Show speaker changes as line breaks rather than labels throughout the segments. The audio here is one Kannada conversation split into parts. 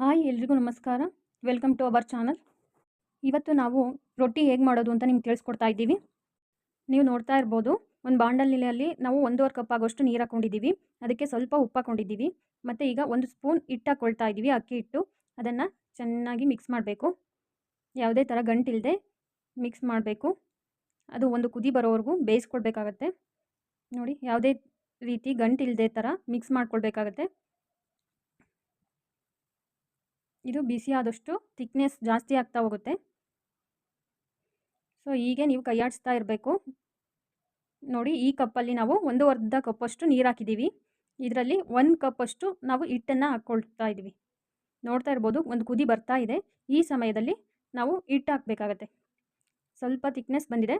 ಹಾಯ್, ಎಲ್ರಿಗೂ ನಮಸ್ಕಾರ. ವೆಲ್ಕಮ್ ಟು ಅವರ್ ಚಾನಲ್ ಇವತ್ತು ನಾವು ರೊಟ್ಟಿ ಹೇಗೆ ಮಾಡೋದು ಅಂತ ನಿಮ್ಗೆ ತಿಳಿಸ್ಕೊಡ್ತಾ ಇದ್ದೀವಿ. ನೀವು ನೋಡ್ತಾ ಇರ್ಬೋದು, ಒಂದು ಬಾಂಡಲಿಯಲ್ಲಿ ನಾವು ಒಂದೂವರೆ ಕಪ್ ಆಗೋಷ್ಟು ನೀರು ಹಾಕೊಂಡಿದ್ದೀವಿ. ಅದಕ್ಕೆ ಸ್ವಲ್ಪ ಉಪ್ಪು ಹಾಕೊಂಡಿದ್ದೀವಿ. ಮತ್ತು ಈಗ ಒಂದು ಸ್ಪೂನ್ ಹಿಟ್ಟು ಹಾಕ್ಕೊಳ್ತಾ ಇದ್ದೀವಿ, ಅಕ್ಕಿ ಹಿಟ್ಟು. ಅದನ್ನು ಚೆನ್ನಾಗಿ ಮಿಕ್ಸ್ ಮಾಡಬೇಕು. ಯಾವುದೇ ಥರ ಗಂಟಿಲ್ಲದೆ ಮಿಕ್ಸ್ ಮಾಡಬೇಕು. ಅದು ಒಂದು ಕುದಿ ಬರೋವರೆಗೂ ಬೇಯಿಸ್ಕೊಳ್ಬೇಕಾಗತ್ತೆ ನೋಡಿ, ಯಾವುದೇ ರೀತಿ ಗಂಟಿಲ್ಲದೆ ಥರ ಮಿಕ್ಸ್ ಮಾಡ್ಕೊಳ್ಬೇಕಾಗತ್ತೆ. ಇದು ಬಿಸಿ ಆದಷ್ಟು ಥಿಕ್ನೆಸ್ ಜಾಸ್ತಿ ಆಗ್ತಾ ಹೋಗುತ್ತೆ. ಸೊ ಹೀಗೆ ನೀವು ಕೈಯಾಡಿಸ್ತಾ ಇರಬೇಕು. ನೋಡಿ, ಈ ಕಪ್ಪಲ್ಲಿ ನಾವು ಒಂದು ಅರ್ಧ ಕಪ್ಪಷ್ಟು ನೀರು ಹಾಕಿದ್ದೀವಿ ಇದರಲ್ಲಿ ಒಂದು ಕಪ್ಪಷ್ಟು ನಾವು ಹಿಟ್ಟನ್ನು ಹಾಕ್ಕೊಳ್ತಾ ಇದ್ದೀವಿ. ನೋಡ್ತಾ ಇರ್ಬೋದು, ಒಂದು ಕುದಿ ಬರ್ತಾ ಇದೆ. ಈ ಸಮಯದಲ್ಲಿ ನಾವು ಹಿಟ್ಟು ಹಾಕಬೇಕಾಗತ್ತೆ. ಸ್ವಲ್ಪ ಥಿಕ್ನೆಸ್ ಬಂದಿದೆ.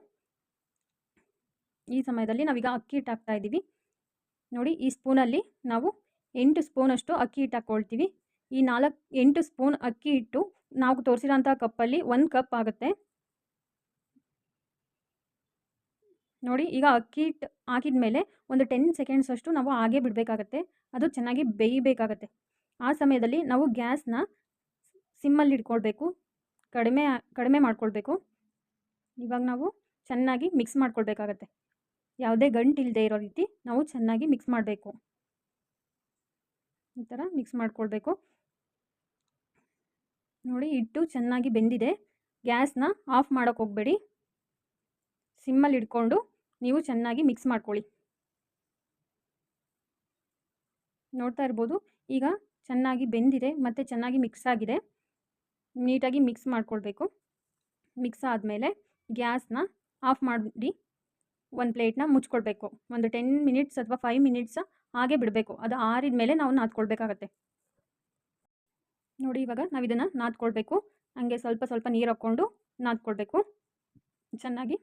ಈ ಸಮಯದಲ್ಲಿ ನಾವೀಗ ಅಕ್ಕಿ ಹಿಟ್ಟು ಹಾಕ್ತಾ ಇದ್ದೀವಿ. ನೋಡಿ, ಈ ಸ್ಪೂನಲ್ಲಿ ನಾವು ಎಂಟು ಸ್ಪೂನಷ್ಟು ಅಕ್ಕಿ ಹಿಟ್ಟು ಹಾಕ್ಕೊಳ್ತೀವಿ ಈ ನಾಲ್ಕು, ಎಂಟು ಸ್ಪೂನ್ ಅಕ್ಕಿ ಇಟ್ಟು ನಾವು ತೋರಿಸಿರೋಂಥ ಕಪ್ಪಲ್ಲಿ ಒಂದು ಕಪ್ ಆಗುತ್ತೆ. ನೋಡಿ, ಈಗ ಅಕ್ಕಿ ಹಿಟ್ಟು ಹಾಕಿದ ಮೇಲೆ ಒಂದು ಟೆನ್ ಸೆಕೆಂಡ್ಸ್ ಅಷ್ಟು ನಾವು ಹಾಗೆ ಬಿಡಬೇಕಾಗತ್ತೆ. ಅದು ಚೆನ್ನಾಗಿ ಬೇಯಬೇಕಾಗತ್ತೆ. ಆ ಸಮಯದಲ್ಲಿ ನಾವು ಗ್ಯಾಸ್ನ ಸಿಮ್ಮಲ್ಲಿ ಇಟ್ಕೊಳ್ಬೇಕು. ಕಡಿಮೆ ಕಡಿಮೆ ಮಾಡ್ಕೊಳ್ಬೇಕು. ಇವಾಗ ನಾವು ಚೆನ್ನಾಗಿ ಮಿಕ್ಸ್ ಮಾಡ್ಕೊಳ್ಬೇಕಾಗತ್ತೆ. ಯಾವುದೇ ಗಂಟು ಇಲ್ಲದೆ ಇರೋ ರೀತಿ ನಾವು ಚೆನ್ನಾಗಿ ಮಿಕ್ಸ್ ಮಾಡಬೇಕು. ಈ ಥರ ಮಿಕ್ಸ್ ಮಾಡ್ಕೊಳ್ಬೇಕು. ನೋಡಿ ಹಿಟ್ಟು ಚೆನ್ನಾಗಿ ಬೆಂದಿದೆ. ಗ್ಯಾಸ್ನ ಆಫ್ ಮಾಡೋಕ್ಕೆ ಹೋಗಬೇಡಿ. ಸಿಮ್ಮಲ್ಲಿ ಇಟ್ಕೊಂಡು ನೀವು ಚೆನ್ನಾಗಿ ಮಿಕ್ಸ್ ಮಾಡ್ಕೊಳ್ಳಿ. ನೋಡ್ತಾ ಇರ್ಬೋದು. ಈಗ ಚೆನ್ನಾಗಿ ಬೆಂದಿದೆ ಮತ್ತು ಚೆನ್ನಾಗಿ ಮಿಕ್ಸ್ ಆಗಿದೆ. ನೀಟಾಗಿ ಮಿಕ್ಸ್ ಮಾಡ್ಕೊಳ್ಬೇಕು. ಮಿಕ್ಸ್ ಆದಮೇಲೆ ಗ್ಯಾಸ್ನ ಆಫ್ ಮಾಡಿ ಒಂದು ಪ್ಲೇಟ್ನ ಮುಚ್ಕೊಳ್ಬೇಕು. ಒಂದು ಟೆನ್ ಮಿನಿಟ್ಸ್ ಅಥವಾ ಫೈವ್ ಮಿನಿಟ್ಸ್ ಹಾಗೆ ಬಿಡಬೇಕು. ಅದು ಆರಿದ ಮೇಲೆ ನಾವು ನಾದ್ಕೊಳ್ಬೇಕಾಗತ್ತೆ. ನೋಡಿ ಇವಾಗ ನಾವು ಇದನ್ನು ನಾದ್ಕೊಳ್ಬೇಕು. ಹಂಗೆ ಸ್ವಲ್ಪ ಸ್ವಲ್ಪ ನೀರು ಹಾಕ್ಕೊಂಡು ನಾದ್ಕೊಳ್ಬೇಕು. ಚೆನ್ನಾಗಿ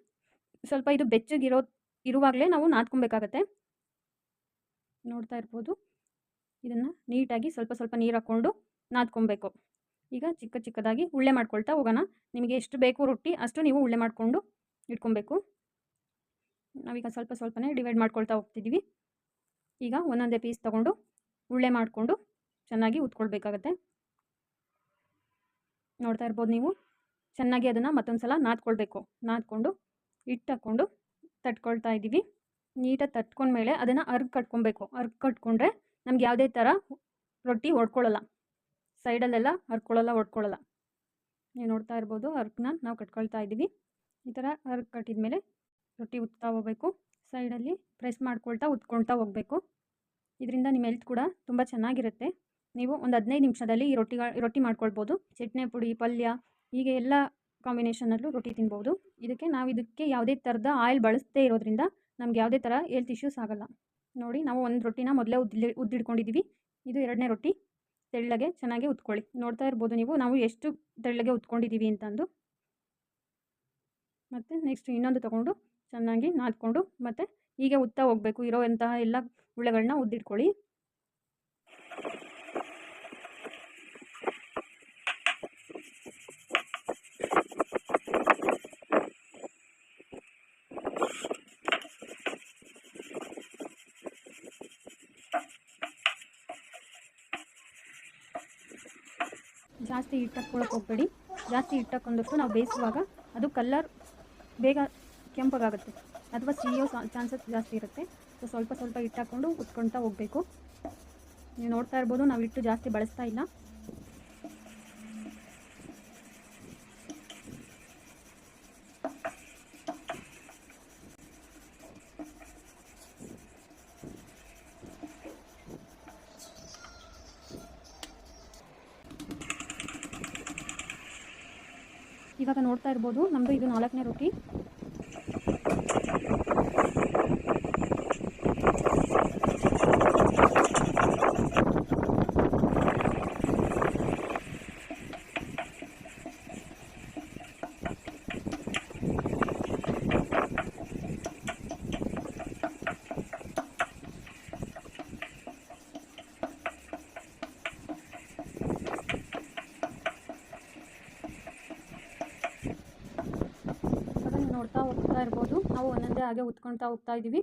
ಸ್ವಲ್ಪ ಇದು ಬೆಚ್ಚಗಿರೋ ಇರುವಾಗಲೇ ನಾವು ನಾದ್ಕೊಬೇಕಾಗತ್ತೆ. ನೋಡ್ತಾ ಇರ್ಬೋದು. ಇದನ್ನು ನೀಟಾಗಿ ಸ್ವಲ್ಪ ಸ್ವಲ್ಪ ನೀರು ಹಾಕ್ಕೊಂಡು ನಾದ್ಕೊಬೇಕು ಈಗ ಚಿಕ್ಕ ಚಿಕ್ಕದಾಗಿ ಉಳ್ಳೆ ಮಾಡ್ಕೊಳ್ತಾ ಹೋಗೋಣ. ನಿಮಗೆ ಎಷ್ಟು ಬೇಕು ರೊಟ್ಟಿ ಅಷ್ಟು ನೀವು ಉಳ್ಳೆ ಮಾಡಿಕೊಂಡು ಇಟ್ಕೊಬೇಕು ನಾವೀಗ ಸ್ವಲ್ಪ ಸ್ವಲ್ಪನೇ ಡಿವೈಡ್ ಮಾಡ್ಕೊಳ್ತಾ ಹೋಗ್ತಿದ್ದೀವಿ ಈಗ ಒಂದೊಂದೇ ಪೀಸ್ ತೊಗೊಂಡು ಉಳ್ಳೆ ಮಾಡಿಕೊಂಡು ಚೆನ್ನಾಗಿ ಉತ್ಕೊಳ್ಬೇಕಾಗತ್ತೆ. ನೋಡ್ತಾ ಇರ್ಬೋದು ನೀವು. ಚೆನ್ನಾಗಿ ಅದನ್ನು ಮತ್ತೊಂದು ಸಲ ನಾದ್ಕೊಳ್ಬೇಕು. ನಾದ್ಕೊಂಡು ಹಿಟ್ಟು ಹಾಕ್ಕೊಂಡು ತಟ್ಕೊಳ್ತಾ ಇದ್ದೀವಿ ನೀಟಾಗಿ ತಟ್ಕೊಂಡ್ಮೇಲೆ ಅದನ್ನು ಅರ್ಗ್ ಕಟ್ಕೊಬೇಕು. ಅರ್ಗ್ ಕಟ್ಕೊಂಡ್ರೆ ನಮ್ಗೆ ಯಾವುದೇ ಥರ ರೊಟ್ಟಿ ಹೊಡ್ಕೊಳ್ಳಲ್ಲ ಸೈಡಲ್ಲೆಲ್ಲ ಹರ್ಕೊಳ್ಳಲ್ಲ ಹೊಡ್ಕೊಳ್ಳಲ್ಲ ನೀವು ನೋಡ್ತಾ ಇರ್ಬೋದು ಅರ್ಗ್ನ ನಾವು ಕಟ್ಕೊಳ್ತಾ ಇದ್ದೀವಿ ಈ ಥರ ಅರ್ಗ್ ಕಟ್ಟಿದ ಮೇಲೆ ರೊಟ್ಟಿ ಉತ್ತಾ ಹೋಗ್ಬೇಕು. ಸೈಡಲ್ಲಿ ಪ್ರೆಸ್ ಮಾಡ್ಕೊಳ್ತಾ, ಉತ್ಕೊಳ್ತಾ ಹೋಗಬೇಕು. ಇದರಿಂದ ನಿಮ್ಮ ಹೆಲ್ತ್ ಕೂಡ ತುಂಬ ಚೆನ್ನಾಗಿರುತ್ತೆ. ನೀವು ಒಂದು ಹದಿನೈದು ನಿಮಿಷದಲ್ಲಿ ಈ ರೊಟ್ಟಿ ರೊಟ್ಟಿ ಮಾಡ್ಕೊಳ್ಬೋದು. ಚಟ್ನಿ ಪುಡಿ, ಪಲ್ಯ ಹೀಗೆ ಎಲ್ಲ ಕಾಂಬಿನೇಷನಲ್ಲೂ ರೊಟ್ಟಿ ತಿನ್ಬೋದು. ಇದಕ್ಕೆ ನಾವು ಇದಕ್ಕೆ ಯಾವುದೇ ಥರದ ಆಯಿಲ್ ಬಳಸದೇ ಇರೋದ್ರಿಂದ ನಮ್ಗೆ ಯಾವುದೇ ಥರ ಹೆಲ್ತ್ ಇಶ್ಯೂಸ್ ಆಗೋಲ್ಲ. ನೋಡಿ ನಾವು ಒಂದು ರೊಟ್ಟಿನ ಮೊದಲೇ ಉದ್ದಿ ಉದ್ದಿಡ್ಕೊಂಡಿದ್ದೀವಿ ಇದು ಎರಡನೇ ರೊಟ್ಟಿ. ತೆಳ್ಳಗೆ ಚೆನ್ನಾಗಿ ಉತ್ಕೊಳ್ಳಿ. ನೋಡ್ತಾ ಇರ್ಬೋದು ನೀವು, ನಾವು ಎಷ್ಟು ತೆಳ್ಳಗೆ ಉತ್ಕೊಂಡಿದ್ದೀವಿ ಅಂತಂದು. ಮತ್ತು ನೆಕ್ಸ್ಟ್ ಇನ್ನೊಂದು ತೊಗೊಂಡು ಚೆನ್ನಾಗಿ ನಾದ್ಕೊಂಡು ಮತ್ತು ಹೀಗೆ ಉತ್ತಾ ಹೋಗಬೇಕು. ಇರೋವಂತಹ ಎಲ್ಲ ಉಳ್ಳೆಗಳನ್ನ ಉದ್ದಿಟ್ಕೊಳ್ಳಿ. ಜಾಸ್ತಿ ಹಿಟ್ಟು ಹಾಕ್ಕೊಳಕ್ಕೆ ಹೋಗಬೇಡಿ. ಜಾಸ್ತಿ ಹಿಟ್ಟು ಹಾಕೊಂಡಷ್ಟು ನಾವು ಬೇಯಿಸುವಾಗ ಅದು ಕಲ್ಲರ್ ಬೇಗ ಕೆಂಪಗಾಗುತ್ತೆ ಅಥವಾ ಸಿಹಿಯೋ ಚಾನ್ಸಸ್ ಜಾಸ್ತಿ ಇರುತ್ತೆ. ಸೊ ಸ್ವಲ್ಪ ಸ್ವಲ್ಪ ಹಿಟ್ಟು ಹಾಕ್ಕೊಂಡು ಉತ್ಕೊಳ್ತಾ ಹೋಗಬೇಕು. ನೀವು ನೋಡ್ತಾ ಇರ್ಬೋದು ನಾವು ಹಿಟ್ಟು ಜಾಸ್ತಿ ಬಳಸ್ತಾ ಇಲ್ಲ. ಇವಾಗ ನೋಡ್ತಾ ಇರ್ಬೋದು. ನಮ್ದು ಇದು ನಾಲ್ಕನೇ ರೊಟ್ಟಿ ನೋಡ್ತಾ ಹೋಗ್ತಾ ಇರ್ಬೋದು ನಾವು ಒಂದೊಂದೇ ಹಾಗೆ ಉತ್ಕೊಳ್ತಾ ಹೋಗ್ತಾ ಇದ್ದೀವಿ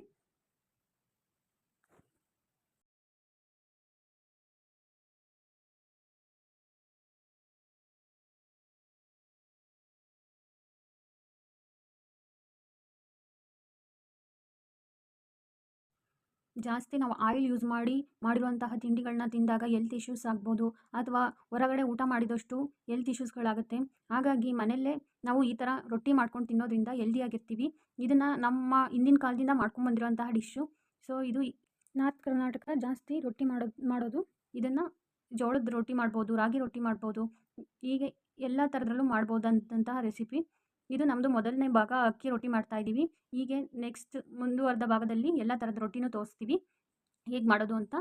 ಜಾಸ್ತಿ ನಾವು ಆಯಿಲ್ ಯೂಸ್ ಮಾಡಿ, ಮಾಡಿರುವಂತಹ ತಿಂಡಿಗಳನ್ನ ತಿಂದಾಗ ಎಲ್ತ್ ಇಶ್ಯೂಸ್ ಆಗ್ಬೋದು ಅಥವಾ ಹೊರಗಡೆ ಊಟ ಮಾಡಿದಷ್ಟು ಎಲ್ತ್ ಇಶ್ಯೂಸ್ಗಳಾಗುತ್ತೆ ಹಾಗಾಗಿ ಮನೆಯಲ್ಲೇ ನಾವು ಈ ಥರ ರೊಟ್ಟಿ ಮಾಡ್ಕೊಂಡು ತಿನ್ನೋದ್ರಿಂದ ಹೆಲ್ದಿಯಾಗಿರ್ತೀವಿ ಇದನ್ನು ನಮ್ಮ ಹಿಂದಿನ ಕಾಲದಿಂದ ಮಾಡ್ಕೊಂಡು ಬಂದಿರುವಂತಹ ಡಿಶ್ಶು ಸೊ ಇದು ನಾರ್ತ್ ಕರ್ನಾಟಕ ಜಾಸ್ತಿ ರೊಟ್ಟಿ ಮಾಡೋದು ಮಾಡೋದು. ಇದನ್ನು ಜೋಳದ ರೊಟ್ಟಿ ಮಾಡ್ಬೋದು, ರಾಗಿ ರೊಟ್ಟಿ ಮಾಡ್ಬೋದು. ಹೀಗೆ ಎಲ್ಲ ಥರದ್ರಲ್ಲೂ ಮಾಡ್ಬೋದಂತಹ ರೆಸಿಪಿ ಇದು ನಮ್ಮದು ಮೊದಲನೇ ಭಾಗ ಅಕ್ಕಿ ರೊಟ್ಟಿ ಮಾಡ್ತಾ ಇದ್ದೀವಿ. ಹೀಗೆ ನೆಕ್ಸ್ಟ್ ಮುಂದುವರೆದ ಭಾಗದಲ್ಲಿ ಎಲ್ಲ ಥರದ ರೊಟ್ಟಿನೂ ತೋರಿಸ್ತೀವಿ. ಹೇಗೆ ಮಾಡೋದು ಅಂತ?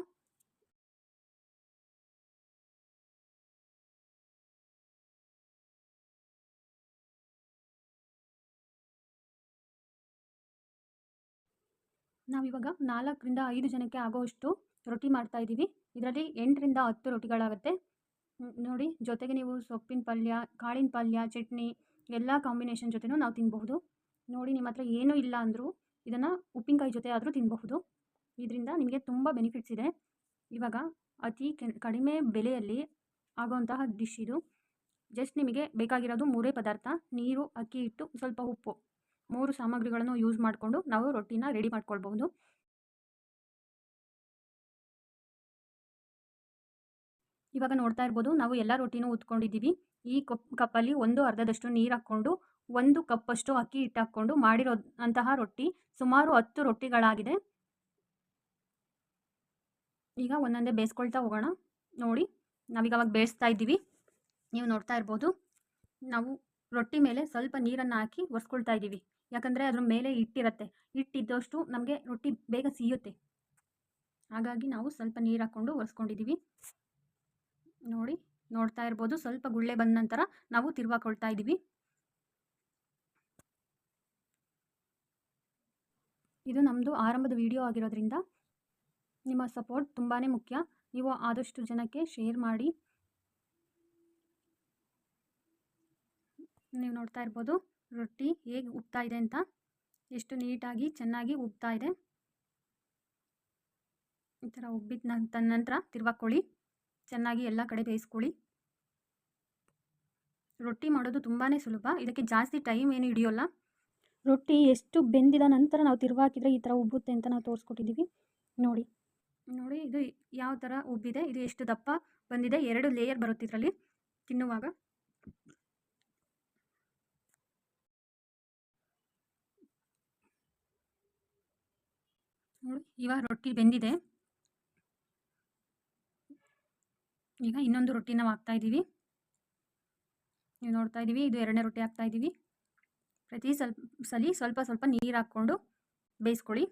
ನಾವಿವಾಗ ನಾಲ್ಕರಿಂದ ಐದು ಜನಕ್ಕೆ ಆಗೋವಷ್ಟು ರೊಟ್ಟಿ ಮಾಡ್ತಾ ಇದ್ದೀವಿ. ಇದರಲ್ಲಿ ಎಂಟರಿಂದ ಹತ್ತು ರೊಟ್ಟಿಗಳಾಗುತ್ತೆ. ನೋಡಿ, ಜೊತೆಗೆ ನೀವು ಸೊಪ್ಪಿನ ಪಲ್ಯ, ಕಾಳಿನ ಪಲ್ಯ, ಚಟ್ನಿ ಎಲ್ಲ ಕಾಂಬಿನೇಷನ್ ಜೊತೆನೂ ನಾವು ತಿನ್ನಬಹುದು ನೋಡಿ ನಿಮ್ಮ ಹತ್ರ ಏನೂ ಇಲ್ಲ ಅಂದರೂ ಇದನ್ನು ಉಪ್ಪಿನಕಾಯಿ ಜೊತೆ ಆದರೂ ತಿನ್ನಬಹುದು ಇದರಿಂದ ನಿಮಗೆ ತುಂಬ ಬೆನಿಫಿಟ್ಸ್ ಇದೆ. ಇವಾಗ ಅತಿ ಕಡಿಮೆ ಬೆಲೆಯಲ್ಲಿ ಆಗುವಂತಹ ಡಿಶ್ ಇದು. ಜಸ್ಟ್ ನಿಮಗೆ ಬೇಕಾಗಿರೋದು ಮೂರೇ ಪದಾರ್ಥ, ನೀರು, ಅಕ್ಕಿ ಹಿಟ್ಟು, ಸ್ವಲ್ಪ ಉಪ್ಪು. ಮೂರು ಸಾಮಗ್ರಿಗಳನ್ನು ಯೂಸ್ ಮಾಡಿಕೊಂಡು ನಾವು ರೊಟ್ಟಿನ ರೆಡಿ ಮಾಡ್ಕೊಳ್ಬಹುದು. ಇವಾಗ ನೋಡ್ತಾ ಇರ್ಬೋದು, ನಾವು ಎಲ್ಲ ರೊಟ್ಟಿನೂ ಉತ್ಕೊಂಡಿದ್ದೀವಿ. ಈ ಕಪ್, ಕಪ್ಪಲ್ಲಿ ಒಂದು ಅರ್ಧದಷ್ಟು ನೀರು ಹಾಕ್ಕೊಂಡು, ಒಂದು ಕಪ್ಪಷ್ಟು ಅಕ್ಕಿ ಹಿಟ್ಟು ಹಾಕ್ಕೊಂಡು ಮಾಡಿರೋ ಅಂತಹ ರೊಟ್ಟಿ ಸುಮಾರು ಹತ್ತು ರೊಟ್ಟಿಗಳಾಗಿದೆ. ಈಗ ಒಂದೊಂದೇ ಬೇಯಿಸ್ಕೊಳ್ತಾ ಹೋಗೋಣ. ನೋಡಿ ನಾವೀಗ ಅವಾಗ ಬೇಯಿಸ್ತಾ ಇದ್ದೀವಿ. ನೀವು ನೋಡ್ತಾ ಇರ್ಬೋದು, ನಾವು ರೊಟ್ಟಿ ಮೇಲೆ ಸ್ವಲ್ಪ ನೀರನ್ನು ಹಾಕಿ ಒರೆಸ್ಕೊಳ್ತಾ ಇದ್ದೀವಿ. ಯಾಕಂದರೆ ಅದ್ರ ಮೇಲೆ ಹಿಟ್ಟಿರುತ್ತೆ. ಹಿಟ್ಟಿದ್ದಷ್ಟು ನಮಗೆ ರೊಟ್ಟಿ ಬೇಗ ಸಿಯುತ್ತೆ. ಹಾಗಾಗಿ ನಾವು ಸ್ವಲ್ಪ ನೀರು ಹಾಕ್ಕೊಂಡು ಒರೆಸ್ಕೊಂಡಿದ್ದೀವಿ. ನೋಡಿ, ನೋಡ್ತಾ ಇರ್ಬೋದು. ಸ್ವಲ್ಪ ಗುಳ್ಳೆ ಬಂದ ನಂತರ ನಾವು ತಿರುವಾಕೊಳ್ತಾ ಇದ್ದೀವಿ ಇದು ನಮ್ಮದು ಆರಂಭದ ವಿಡಿಯೋ ಆಗಿರೋದ್ರಿಂದ ನಿಮ್ಮ ಸಪೋರ್ಟ್ ತುಂಬಾ ಮುಖ್ಯ. ನೀವು ಆದಷ್ಟು ಜನಕ್ಕೆ ಶೇರ್ ಮಾಡಿ. ನೀವು ನೋಡ್ತಾ ಇರ್ಬೋದು, ರೊಟ್ಟಿ ಹೇಗೆ ಉಬ್ತಾ ಇದೆ ಅಂತ. ಎಷ್ಟು ನೀಟಾಗಿ, ಚೆನ್ನಾಗಿ ಉಬ್ತಾ ಇದೆ. ಈ ಥರ ಉಬ್ಬಿದ ನಂತರ ತಿರ್ವಾಕೊಳ್ಳಿ. ಚೆನ್ನಾಗಿ ಎಲ್ಲ ಕಡೆ ಬೇಯಿಸ್ಕೊಳ್ಳಿ. ರೊಟ್ಟಿ ಮಾಡೋದು ತುಂಬಾ ಸುಲಭ. ಇದಕ್ಕೆ ಜಾಸ್ತಿ ಟೈಮ್ ಏನು ಹಿಡಿಯೋಲ್ಲ. ರೊಟ್ಟಿ ಎಷ್ಟು ಬೆಂದಿದ ನಂತರ ನಾವು ತಿರುವಾಕಿದ್ರೆ ಈ ಥರ ಉಬ್ಬುತ್ತೆ ಅಂತ ನಾವು ತೋರಿಸ್ಕೊಟ್ಟಿದ್ದೀವಿ ನೋಡಿ. ನೋಡಿ ಇದು ಯಾವ ಥರ ಉಬ್ಬಿದೆ. ಇದು ಎಷ್ಟು ದಪ್ಪ ಬಂದಿದೆ. ಎರಡು ಲೇಯರ್ ಬರುತ್ತೆ ಇದರಲ್ಲಿ. ತಿನ್ನುವಾಗ. ನೋಡಿ ಇವಾಗ ರೊಟ್ಟಿ ಬೆಂದಿದೆ. ಈಗ ಇನ್ನೊಂದು ರೊಟ್ಟಿ ನಾವು ಇದ್ದೀವಿ. ನೀವು ನೋಡ್ತಾ ಇದ್ದೀವಿ, ಇದು ಎರಡನೇ ರೊಟ್ಟಿ ಹಾಕ್ತಾ ಇದ್ದೀವಿ. ಪ್ರತಿ ಸ್ವಲ್ಪ ಸಲ, ಸ್ವಲ್ಪ ಸ್ವಲ್ಪ ನೀರು ಹಾಕ್ಕೊಂಡು ಬೇಯಿಸ್ಕೊಳ್ಳಿ.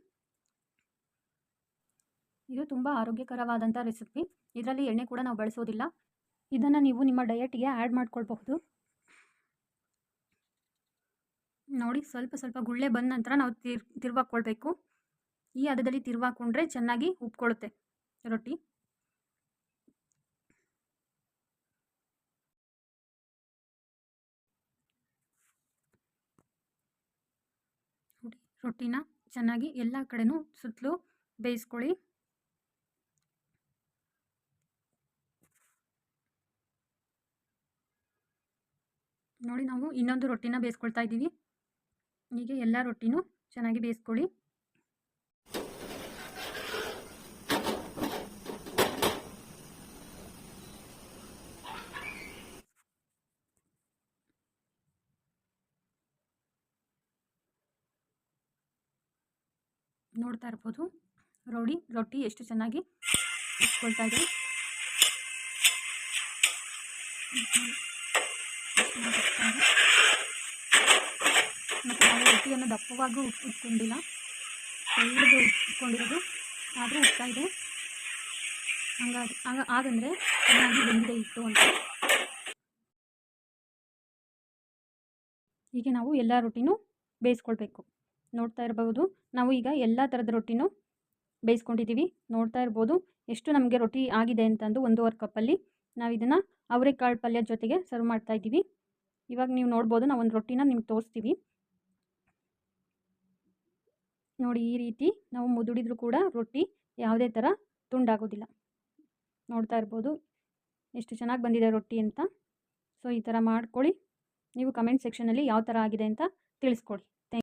ಇದು ತುಂಬ ಆರೋಗ್ಯಕರವಾದಂಥ ರೆಸಿಪಿ. ಇದರಲ್ಲಿ ಎಣ್ಣೆ ಕೂಡ ನಾವು ಬಳಸೋದಿಲ್ಲ. ಇದನ್ನು ನೀವು ನಿಮ್ಮ ಡಯಟ್ಗೆ ಆ್ಯಡ್ ಮಾಡ್ಕೊಳ್ಬಹುದು. ನೋಡಿ, ಸ್ವಲ್ಪ ಸ್ವಲ್ಪ ಗುಳ್ಳೆ ಬಂದ ನಂತರ ನಾವು ತಿರ್ ತಿರ್ವಾಕ್ಕೊಳ್ಬೇಕು ಈ ಹದದಲ್ಲಿ ತಿರ್ವಾಕೊಂಡ್ರೆ ಚೆನ್ನಾಗಿ ಉಪ್ಕೊಳ್ಳುತ್ತೆ ರೊಟ್ಟಿ. ರೊಟ್ಟಿನ ಚೆನ್ನಾಗಿ ಎಲ್ಲ ಕಡೆನೂ ಸುತ್ತಲೂ ಬೇಯಿಸ್ಕೊಳ್ಳಿ. ನೋಡಿ ನಾವು ಇನ್ನೊಂದು ರೊಟ್ಟಿನ ಬೇಯಿಸ್ಕೊಳ್ತಾ ಇದ್ದೀವಿ. ಹೀಗೆ ಎಲ್ಲ ರೊಟ್ಟಿನೂ ಚೆನ್ನಾಗಿ ಬೇಯಿಸ್ಕೊಳ್ಳಿ. ನೋಡ್ತಾ ಇರ್ಬೋದು. ರೌಡಿ ರೊಟ್ಟಿ ಎಷ್ಟು ಚೆನ್ನಾಗಿ ಇಟ್ಕೊಳ್ತಾ ಇದೆ. ಮತ್ತು ನಾವು ರೊಟ್ಟಿಯನ್ನು ದಪ್ಪವಾಗೂ ಉಟ್ಕೊಂಡಿಲ್ಲ ತೆಳ್ಳಗೆ ಉಟ್ಕೊಂಡಿರೋದು ಆದರೂ ಉಟ್ತಾ ಇದೆ. ಹಂಗಾಗಿ ಆಗ ಚೆನ್ನಾಗಿ ಬೆಂದಿದೆ ಇಟ್ಟು ಅಂತ. ಹೀಗೆ ನಾವು ಎಲ್ಲ ರೊಟ್ಟಿನೂ ಬೇಯಿಸ್ಕೊಳ್ಬೇಕು. ನೋಡ್ತಾ ಇರಬಹುದು ನಾವು ಈಗ ಎಲ್ಲ ಥರದ ರೊಟ್ಟಿನೂ ಬೇಯಿಸ್ಕೊಂಡಿದ್ದೀವಿ. ನೋಡ್ತಾ ಇರ್ಬೋದು ಎಷ್ಟು ನಮಗೆ ರೊಟ್ಟಿ ಆಗಿದೆ ಅಂತಂದು ಒಂದೂವರೆ ಕಪ್ಪಲ್ಲಿ ನಾವು ಇದನ್ನು ಅವರೆಕಾಳು ಪಲ್ಯ ಜೊತೆಗೆ ಸರ್ವ್ ಮಾಡ್ತಾ ಇದ್ದೀವಿ. ಇವಾಗ ನೀವು ನೋಡ್ಬೋದು ನಾವು ಒಂದು ರೊಟ್ಟಿನ ನಿಮ್ಗೆ ತೋರಿಸ್ತೀವಿ. ನೋಡಿ ಈ ರೀತಿ ನಾವು ಮುದುಡಿದ್ರು ಕೂಡ ರೊಟ್ಟಿ ಯಾವುದೇ ಥರ ತುಂಡಾಗೋದಿಲ್ಲ. ನೋಡ್ತಾ ಇರ್ಬೋದು ಎಷ್ಟು ಚೆನ್ನಾಗಿ ಬಂದಿದೆ ರೊಟ್ಟಿ ಅಂತ. ಸೊ ಈ ಥರ ಮಾಡ್ಕೊಳ್ಳಿ. ನೀವು ಕಮೆಂಟ್ ಸೆಕ್ಷನಲ್ಲಿ ಯಾವ ಥರ ಆಗಿದೆ ಅಂತ ತಿಳಿಸ್ಕೊಡಿ.